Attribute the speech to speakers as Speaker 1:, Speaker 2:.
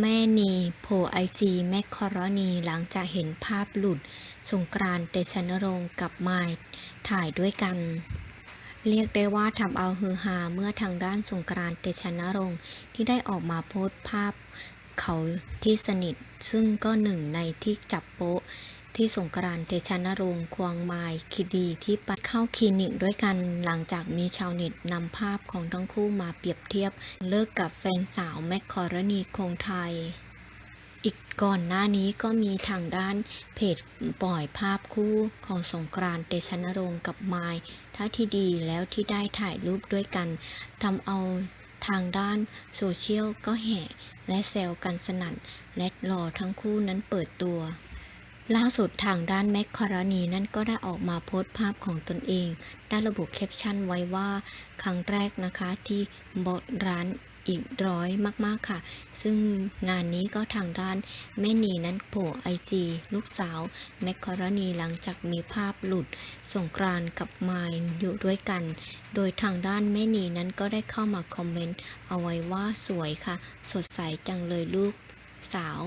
Speaker 1: แม่นีโผล่ไอจีแมคคอรนีหลังจากเห็นภาพหลุด สงกรานต์เตชนรงค์กับไมายถ่ายด้วยกัน เรียกได้ว่าทำเอาฮือฮาเมื่อทางด้านสงกรานต์เตชนรงค์ที่ได้ออกมาโพสต์ภาพเขาที่สนิท ซึ่งก็หนึ่งในที่จับโป๊ะ ที่สงกรานต์เตชะนรงค์ควงไมายคิดีที่ไปเข้าคลินิกด้วยกันหลังจากมีชาวเน็ตนำภาพของทั้งคู่มาเปรียบเทียบเลิกกับแฟนสาวแมคคอรณีคงไทย อีกก่อนหน้านี้ก็มีทางด้านเพจปล่อยภาพคู่ของสงกรานต์เตชะนรงค์กับไมายท่าที่ดีแล้วที่ได้ถ่ายรูปด้วยกันทำเอาทางด้านโซเชียลก็แห่และแซวกันสนั่นและรอทั้งคู่นั้นเปิดตัว ล่าสุดทางด้านแมคคารณีนั้นก็ได้ออกมาโพสต์ภาพของตนเอง ได้ระบุแคปชั่นไว้ว่า ครั้งแรกนะคะที่บอดร้านอีกร้อยมาก ๆ ค่ะ ซึ่งงานนี้ก็ทางด้านแม่นีนั้นโผล่ไอจีลูกสาว แมคคารณีหลังจากมีภาพหลุดสงกรานกับมายอยู่ด้วยกัน โดยทางด้านแม่นีนั้นก็ได้เข้ามาคอมเมนต์เอาไว้ว่าสวยค่ะ สดใสจังเลยลูกสาว